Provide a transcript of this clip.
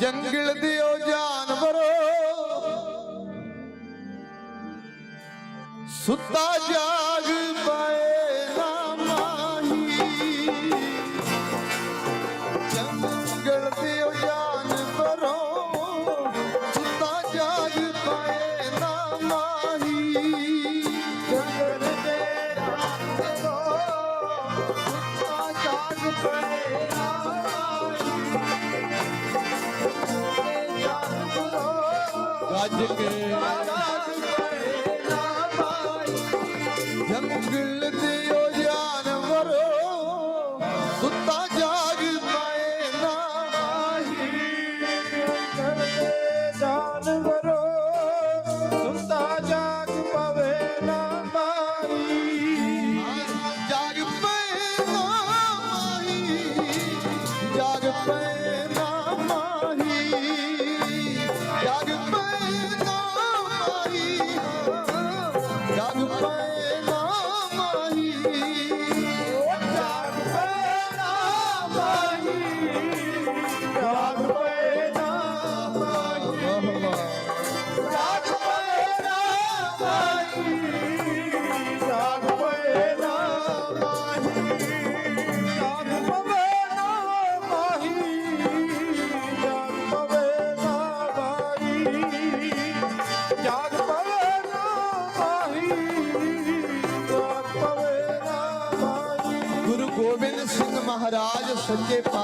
ਜੰਗਲ ਦਿਓ ਜਾਨਵਰੋ। ਸੁੱਤਾ ਜਾ ਗੱਜ ਕੇ ਗੁਰੂ ਗੋਬਿੰਦ ਸਿੰਘ ਮਹਾਰਾਜ ਸੱਚੇ